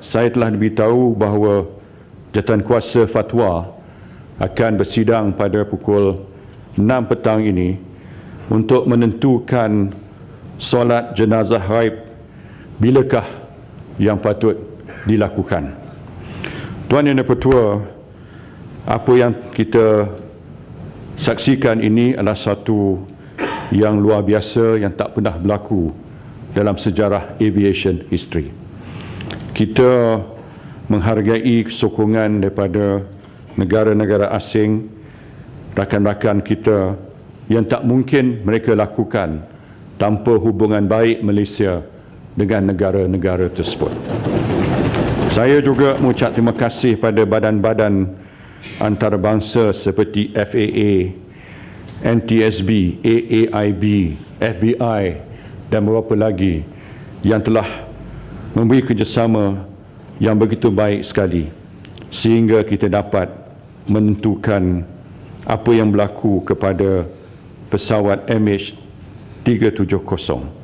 saya telah diberitahu bahawa jatuhan kuasa fatwa akan bersidang pada pukul 6 petang ini untuk menentukan solat jenazah raib bilakah yang patut dilakukan. Tuan Yang Pertua, apa yang kita saksikan ini adalah satu yang luar biasa yang tak pernah berlaku dalam sejarah aviation history. Kita menghargai sokongan daripada negara-negara asing, rakan-rakan kita yang tak mungkin mereka lakukan tanpa hubungan baik Malaysia dengan negara-negara tersebut. Saya juga mengucap terima kasih pada badan-badan antarabangsa seperti FAA, NTSB, AAIB, FBI dan beberapa lagi yang telah memberi kerjasama yang begitu baik sekali sehingga kita dapat menentukan apa yang berlaku kepada pesawat MH370.